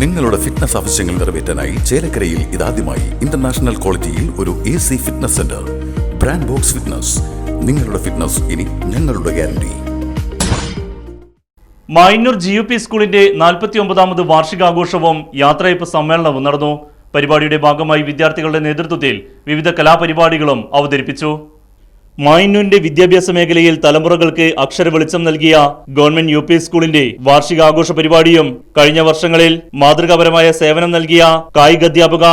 നിങ്ങളുടെ ഫിറ്റ്നസ് ആവശ്യങ്ങൾ നിറവേറ്റാനായി ചേലക്കരയിൽ ഇതാദ്യമായി ഇന്റർനാഷണൽ ക്വാളിറ്റിയിൽ ഒരു A C fitness centre brand box fitness നിങ്ങളുടെ ഫിറ്റ്നസ് ഇനി ഞങ്ങളുടെ guarantee Mainoor G U P സ്കൂളിന്റെ നാൽപ്പത്തി ഒമ്പതാമത് വാർഷികാഘോഷവും യാത്രയപ്പ് സമ്മേളനവും നടന്നു. പരിപാടിയുടെ ഭാഗമായി വിദ്യാർത്ഥികളുടെ നേതൃത്വത്തിൽ വിവിധ കലാപരിപാടികളും അവതരിപ്പിച്ചു. മായന്നൂരിന്റെ വിദ്യാഭ്യാസ മേഖലയിൽ തലമുറകൾക്ക് അക്ഷര വെളിച്ചം നൽകിയ ഗവൺമെന്റ് യു പി സ്കൂളിന്റെ വാർഷികാഘോഷ പരിപാടിയും കഴിഞ്ഞ വർഷങ്ങളിൽ മാതൃകാപരമായ സേവനം നൽകിയ കായികാധ്യാപക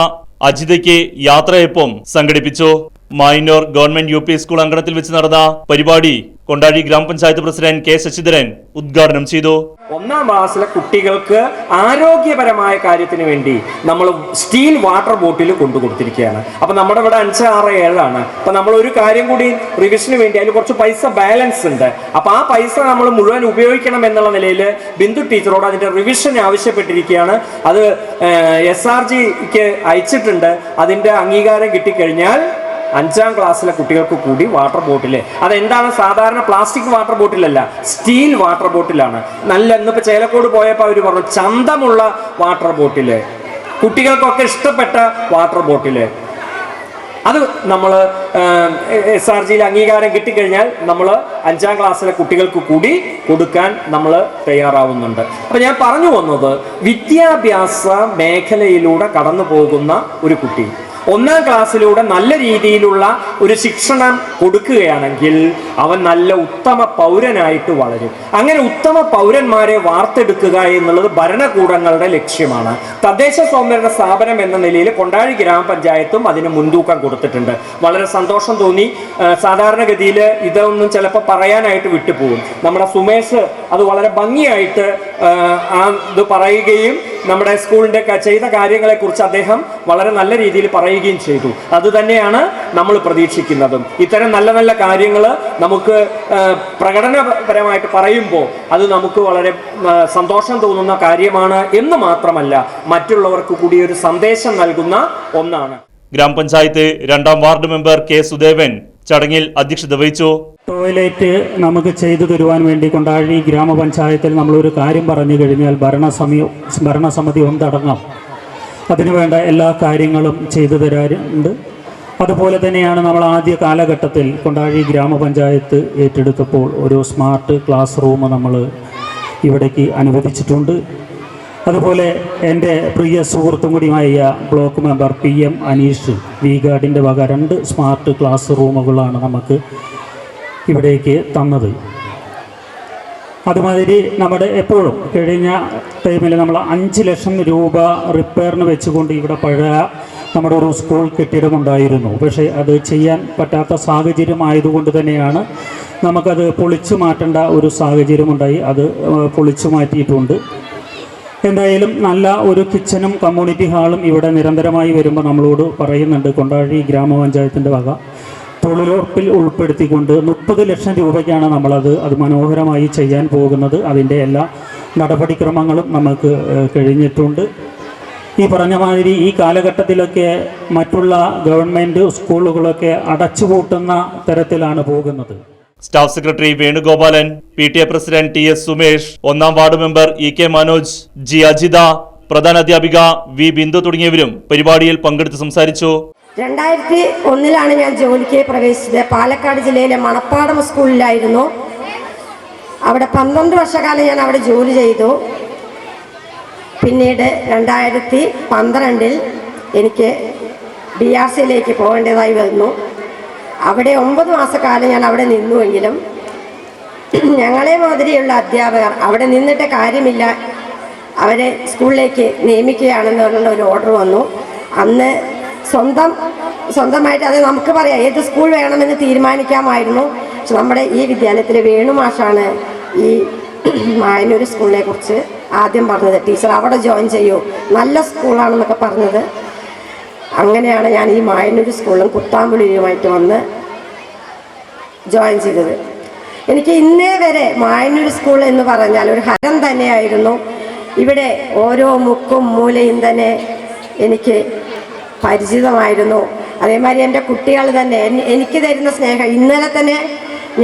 അജിതയ്ക്ക് യാത്രയപ്പം സംഘടിപ്പിച്ചു. Mayannur government U P school അങ്കണത്തിൽ വെച്ച് നടന്ന പരിപാടി കൊണ്ടാടി ഗ്രാമപഞ്ചായത്ത് പ്രസിഡന്റ് കെ ശശിധരൻ ഉദ്ഘാടനം ചെയ്തു. ഒന്നാം ക്ലാസ്സിലെ കുട്ടികൾക്ക് ആരോഗ്യപരമായ കാര്യത്തിന് വേണ്ടി നമ്മൾ സ്റ്റീൽ വാട്ടർ ബോട്ടിൽ കൊണ്ടു കൊടുത്തിരിക്കുകയാണ്. അപ്പൊ നമ്മുടെ ഇവിടെ അഞ്ച് ആറ് ഏഴാണ്. അപ്പൊ നമ്മൾ ഒരു കാര്യം കൂടി റിവിഷന് വേണ്ടി അതിൽ കുറച്ച് പൈസ ബാലൻസ് ഉണ്ട്. അപ്പൊ ആ പൈസ നമ്മൾ മുഴുവൻ ഉപയോഗിക്കണം എന്നുള്ള നിലയിൽ ബിന്ദു ടീച്ചറോട് അതിന്റെ റിവിഷൻ ആവശ്യപ്പെട്ടിരിക്കുകയാണ്. അത് എസ് ആർ ജിക്ക് അയച്ചിട്ടുണ്ട്. അതിന്റെ അംഗീകാരം കിട്ടിക്കഴിഞ്ഞാൽ അഞ്ചാം ക്ലാസ്സിലെ കുട്ടികൾക്ക് കൂടി വാട്ടർ ബോട്ടിൽ അതെന്താണ്? സാധാരണ പ്ലാസ്റ്റിക് വാട്ടർ ബോട്ടിലല്ല സ്റ്റീൽ വാട്ടർ ബോട്ടിലാണ് നല്ല ഇന്നിപ്പോൾ ചേലക്കോട് പോയപ്പോൾ അവർ പറഞ്ഞു ചന്തമുള്ള വാട്ടർ ബോട്ടിൽ കുട്ടികൾക്കൊക്കെ ഇഷ്ടപ്പെട്ട വാട്ടർ ബോട്ടിൽ അത് നമ്മൾ എസ് ആർ ജിയിൽ അംഗീകാരം കിട്ടിക്കഴിഞ്ഞാൽ നമ്മൾ അഞ്ചാം ക്ലാസ്സിലെ കുട്ടികൾക്ക് കൂടി കൊടുക്കാൻ നമ്മൾ തയ്യാറാവുന്നുണ്ട്. അപ്പം ഞാൻ പറഞ്ഞു വന്നത് വിദ്യാഭ്യാസ മേഖലയിലൂടെ കടന്നു പോകുന്ന ഒരു കുട്ടി. ഒന്നാം ക്ലാസ്സിലൂടെ നല്ല രീതിയിലുള്ള ഒരു ശിക്ഷണം കൊടുക്കുകയാണെങ്കിൽ അവൻ നല്ല ഉത്തമ പൗരനായിട്ട് വളരും. അങ്ങനെ ഉത്തമ പൗരന്മാരെ വാർത്തെടുക്കുക എന്നുള്ളത് ഭരണകൂടങ്ങളുടെ ലക്ഷ്യമാണ്. തദ്ദേശ സ്വയംഭരണ സ്ഥാപനം എന്ന നിലയിൽ കൊണ്ടാഴി ഗ്രാമപഞ്ചായത്തും അതിന് മുൻതൂക്കം കൊടുത്തിട്ടുണ്ട്. വളരെ സന്തോഷം തോന്നി. സാധാരണഗതിയിൽ ഇതൊന്നും ചിലപ്പോൾ പറയാനായിട്ട് വിട്ടുപോകും. നമ്മുടെ സുമേഷ് അത് വളരെ ഭംഗിയായിട്ട് ഇത് പറയുകയും നമ്മുടെ സ്കൂളിന്റെ ചെയ്ത ചെയ്ത കാര്യങ്ങളെക്കുറിച്ച് അദ്ദേഹം വളരെ നല്ല രീതിയിൽ പറയുകയും ചെയ്തു. അതുതന്നെയാണ് നമ്മൾ പ്രതീക്ഷിക്കുന്നതും. ഇത്തരം നല്ല നല്ല കാര്യങ്ങൾ നമുക്ക് പ്രകടനപരമായിട്ട് പറയുമ്പോൾ അത് നമുക്ക് വളരെ സന്തോഷം തോന്നുന്ന കാര്യമാണ് എന്ന് മാത്രമല്ല മറ്റുള്ളവർക്ക് കൂടി ഒരു സന്ദേശം നൽകുന്ന ഒന്നാണ്. ഗ്രാമപഞ്ചായത്ത് രണ്ടാം വാർഡ് മെമ്പർ കെ സുദേവൻ ചടങ്ങിൽ അധ്യക്ഷത വഹിച്ചു. ടോയ്ലറ്റ് നമുക്ക് ചെയ്തു തരുവാൻ വേണ്ടി കൊണ്ടാഴി ഗ്രാമപഞ്ചായത്തിൽ നമ്മളൊരു കാര്യം പറഞ്ഞു കഴിഞ്ഞാൽ ഭരണസമി ഭരണസമിതി ഒന്നടങ്ങാം അതിനുവേണ്ട എല്ലാ കാര്യങ്ങളും ചെയ്തു തരാറുണ്ട്. അതുപോലെ തന്നെയാണ് നമ്മൾ ആദ്യ കാലഘട്ടത്തിൽ കൊണ്ടാഴി ഗ്രാമപഞ്ചായത്ത് ഏറ്റെടുത്തപ്പോൾ ഒരു സ്മാർട്ട് ക്ലാസ് റൂം നമ്മൾ ഇവിടേക്ക് അനുവദിച്ചിട്ടുണ്ട്. അതുപോലെ എന്റെ പ്രിയ സുഹൃത്തും കൂടിയായ block member P M Aneesh V ഗാർഡിന്റെ വക രണ്ട് സ്മാർട്ട് ക്ലാസ് റൂമുകളാണ് നമുക്ക് ഇവിടേക്ക് തന്നത്. അതുമാതിരി നമ്മുടെ എപ്പോഴും കഴിഞ്ഞ ടൈമിൽ നമ്മൾ അഞ്ച് ലക്ഷം രൂപ റിപ്പയറിന് വെച്ചുകൊണ്ട് ഇവിടെ പഴയ നമ്മുടെ ഒരു സ്കൂൾ കെട്ടിടമുണ്ടായിരുന്നു. പക്ഷേ അത് ചെയ്യാൻ പറ്റാത്ത സാഹചര്യം ആയതുകൊണ്ട് തന്നെയാണ് നമുക്കത് പൊളിച്ചു മാറ്റേണ്ട ഒരു സാഹചര്യമുണ്ടായി. അത് പൊളിച്ചു മാറ്റിയിട്ടുണ്ട്. എന്തായാലും നല്ല ഒരു കിച്ചനും കമ്മ്യൂണിറ്റി ഹാളും ഇവിടെ നിരന്തരമായി വരുമ്പോൾ നമ്മളോട് പറയുന്നുണ്ട്. കൊണ്ടാഴി ഗ്രാമപഞ്ചായത്തിന്റെ വക. തൊഴിലുറപ്പിൽ ഉൾപ്പെടുത്തിക്കൊണ്ട് മുപ്പത് ലക്ഷം രൂപയ്ക്കാണ് നമ്മളത് അത് മനോഹരമായി ചെയ്യാൻ പോകുന്നത്. അതിന്റെ എല്ലാ നടപടിക്രമങ്ങളും നമുക്ക് കഴിഞ്ഞിട്ടുണ്ട്. ഈ പറഞ്ഞ മാതിരി ഈ കാലഘട്ടത്തിലൊക്കെ മറ്റുള്ള ഗവൺമെന്റ് സ്കൂളുകളൊക്കെ അടച്ചുപൂട്ടുന്ന തരത്തിലാണ് പോകുന്നത്. Staff secretary Venugopalan P T A president T S Sumesh ഒന്നാം ward member E K Manoj G Ajitha പ്രധാന അധ്യാപിക വി ബിന്ദു തുടങ്ങിയവരും പരിപാടിയിൽ പങ്കെടുത്ത് സംസാരിച്ചു. രണ്ടായിരത്തി ഒന്നിലാണ് ഞാൻ ജോലിക്ക് പ്രവേശിച്ചത്. പാലക്കാട് ജില്ലയിലെ മണപ്പാടം സ്കൂളിലായിരുന്നു. അവിടെ പന്ത്രണ്ട് വർഷക്കാലം ഞാൻ അവിടെ ജോലി ചെയ്തു. പിന്നീട് രണ്ടായിരത്തി പന്ത്രണ്ടിൽ എനിക്ക് ബി ആർ സിയിലേക്ക് പോകേണ്ടതായി വന്നു. അവിടെ ഒമ്പത് മാസക്കാലം ഞാൻ അവിടെ നിന്നുവെങ്കിലും ഞങ്ങളെ മാതിരിയുള്ള അധ്യാപകർ അവിടെ നിന്നിട്ട് കാര്യമില്ല. അവരെ സ്കൂളിലേക്ക് നിയമിക്കുകയാണെന്ന് പറഞ്ഞുള്ള ഒരു ഓർഡർ വന്നു. അന്ന് സ്വന്തം സ്വന്തമായിട്ട് അത് നമുക്ക് പറയാം ഏത് സ്കൂൾ വേണമെന്ന് തീരുമാനിക്കാമായിരുന്നു. പക്ഷെ നമ്മുടെ ഈ വിദ്യാലയത്തിലെ വേണുമാഷാണ് ഈ മായനൂർ സ്കൂളിനെ കുറിച്ച് ആദ്യം പറഞ്ഞത്. ടീച്ചർ അവിടെ ജോയിൻ ചെയ്യൂ. നല്ല സ്കൂളാണെന്നൊക്കെ പറഞ്ഞത്. അങ്ങനെയാണ് ഞാൻ ഈ മായനൂർ സ്കൂളിലും കുത്താമ്പുളിയുമായിട്ട് വന്ന് ജോയിൻ ചെയ്തത്. എനിക്ക് ഇന്നേ വരെ മായന്നൂർ സ്കൂൾ എന്ന് പറഞ്ഞാൽ ഒരു ഹരം തന്നെയായിരുന്നു. ഇവിടെ ഓരോ മുക്കും മൂലയും തന്നെ എനിക്ക് പരിചിതമായിരുന്നു. അതേമാതിരി എന്റെ കുട്ടികൾ തന്നെ എനിക്ക് തരുന്ന സ്നേഹം ഇന്നലെ തന്നെ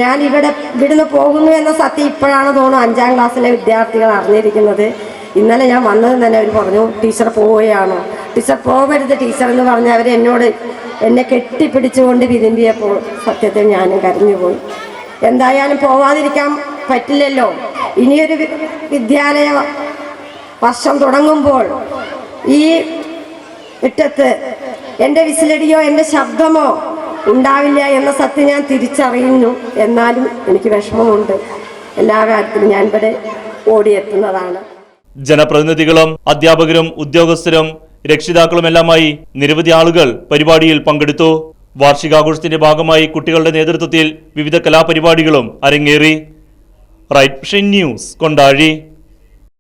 ഞാൻ ഇവിടെ ഇവിടുന്ന് പോകുന്നു എന്ന സത്യം ഇപ്പോഴാണ് തോന്നുന്നു അഞ്ചാം ക്ലാസ്സിലെ വിദ്യാർത്ഥികൾ അറിഞ്ഞിരിക്കുന്നത്. ഇന്നലെ ഞാൻ വന്നത് തന്നെ അവർ പറഞ്ഞു ടീച്ചർ പോവുകയാണോ? ടീച്ചർ പോകരുത് ടീച്ചർ എന്ന് പറഞ്ഞ് അവർ എന്നോട് എന്നെ കെട്ടിപ്പിടിച്ചുകൊണ്ട് വിരുമ്പിയപ്പോൾ സത്യത്തിൽ ഞാനും കരഞ്ഞുപോയി എന്തായാലും പോവാതിരിക്കാൻ പറ്റില്ലല്ലോ. ഇനിയൊരു വിദ്യാലയ വർഷം തുടങ്ങുമ്പോൾ ഈ ഇട്ടത്ത് എന്റെ വിസിലടിയോ എന്റെ ശബ്ദമോ ഉണ്ടാവില്ല എന്ന സത്യം ഞാൻ തിരിച്ചറിയുന്നു. എന്നാലും എനിക്ക് വിഷമമുണ്ട്. എല്ലാ കാര്യത്തിലും ഞാൻ ഇവിടെ ഓടിയെത്തുന്നതാണ്. ജനപ്രതിനിധികളും അധ്യാപകരും ഉദ്യോഗസ്ഥരും രക്ഷിതാക്കളുമെല്ലാമായി നിരവധി ആളുകൾ പരിപാടിയിൽ പങ്കെടുത്തു. വാർഷികാഘോഷത്തിന്റെ ഭാഗമായി കുട്ടികളുടെ നേതൃത്വത്തിൽ വിവിധ കലാപരിപാടികളും അരങ്ങേറി. Right news Kondazhi.